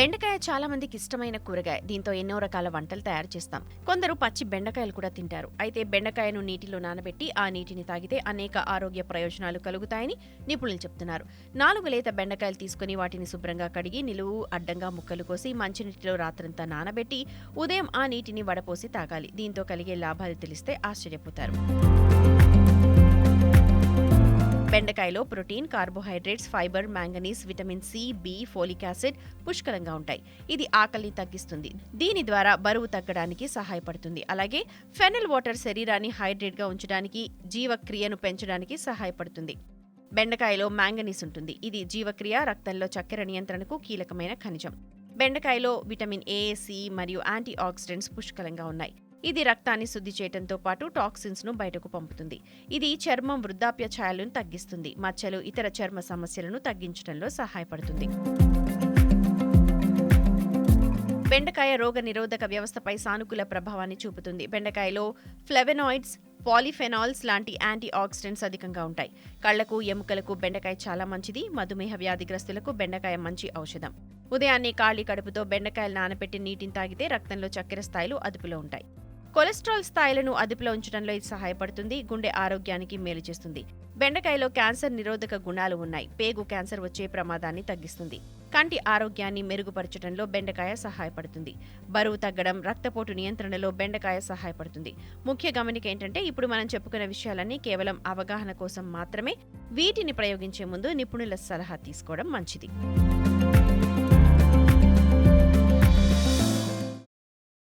బెండకాయ చాలా మందికి ఇష్టమైన కూరగాయ. దీంతో ఎన్నో రకాల వంటలు తయారు చేస్తాం. కొందరు పచ్చి బెండకాయలు కూడా తింటారు. అయితే బెండకాయను నీటిలో నానబెట్టి ఆ నీటిని తాగితే అనేక ఆరోగ్య ప్రయోజనాలు కలుగుతాయని నిపుణులు చెప్తున్నారు. నాలుగు లేత బెండకాయలు తీసుకుని వాటిని శుభ్రంగా కడిగి నిలువు అడ్డంగా ముక్కలు కోసి మంచినీటిలో రాత్రంతా నానబెట్టి ఉదయం ఆ నీటిని వడపోసి తాగాలి. దీంతో కలిగే లాభాలు తెలిస్తే ఆశ్చర్యపోతారు. బెండకాయలో protein carbohydrates fibre manganese vitamin C B folic acid పుష్కలంగా ఉంటాయి. ఇది ఆకలిని తగ్గిస్తుంది. దీని ద్వారా బరువు తగ్గడానికి సహాయపడుతుంది. అలాగే ఫెనల్ వాటర్ శరీరాన్ని హైడ్రేట్గా ఉంచడానికి జీవక్రియను పెంచడానికి సహాయపడుతుంది. బెండకాయలో మ్యాంగనీస్ ఉంటుంది. ఇది జీవక్రియ రక్తంలో చక్కెర నియంత్రణకు కీలకమైన ఖనిజం. బెండకాయలో విటమిన్ ఏ సి మరియు యాంటీ ఆక్సిడెంట్స్ పుష్కలంగా ఉన్నాయి. ఇది రక్తాన్ని శుద్ధి చేయడంతో పాటు టాక్సిన్స్ను బయటకు పంపుతుంది. ఇది చర్మం వృద్ధాప్య ఛాయలను తగ్గిస్తుంది. మచ్చలు ఇతర చర్మ సమస్యలను తగ్గించడంలో సహాయపడుతుంది. బెండకాయ రోగ నిరోధక వ్యవస్థపై సానుకూల ప్రభావాన్ని చూపుతుంది. బెండకాయలో ఫ్లెవెనాయిడ్స్ పాలిఫెనాల్స్ లాంటి యాంటీ ఆక్సిడెంట్స్ అధికంగా ఉంటాయి. కళ్ళకు ఎముకలకు బెండకాయ చాలా మంచిది. మధుమేహ వ్యాధిగ్రస్తులకు బెండకాయ మంచి ఔషధం. ఉదయాన్నే ఖాళీ కడుపుతో బెండకాయలు నానబెట్టి నీటిని తాగితే రక్తంలో చక్కెర స్థాయిలు అదుపులో ఉంటాయి. కొలెస్ట్రాల్ స్థాయిలను అదుపులో ఉంచడంలో ఇది సహాయపడుతుంది గుండె ఆరోగ్యానికి మేలు చేస్తుంది. బెండకాయలో క్యాన్సర్ నిరోధక గుణాలు ఉన్నాయి పేగు క్యాన్సర్ వచ్చే ప్రమాదాన్ని తగ్గిస్తుంది. కంటి ఆరోగ్యాన్ని మెరుగుపరచడంలో బెండకాయ సహాయపడుతుంది. బరువు తగ్గడం రక్తపోటు నియంత్రణలో బెండకాయ సహాయపడుతుంది. ముఖ్య గమనిక ఏంటంటే ఇప్పుడు మనం చెప్పుకున్న విషయాలన్నీ కేవలం అవగాహన కోసం మాత్రమే వీటిని ప్రయోగించే ముందు నిపుణుల సలహా తీసుకోవడం మంచిది.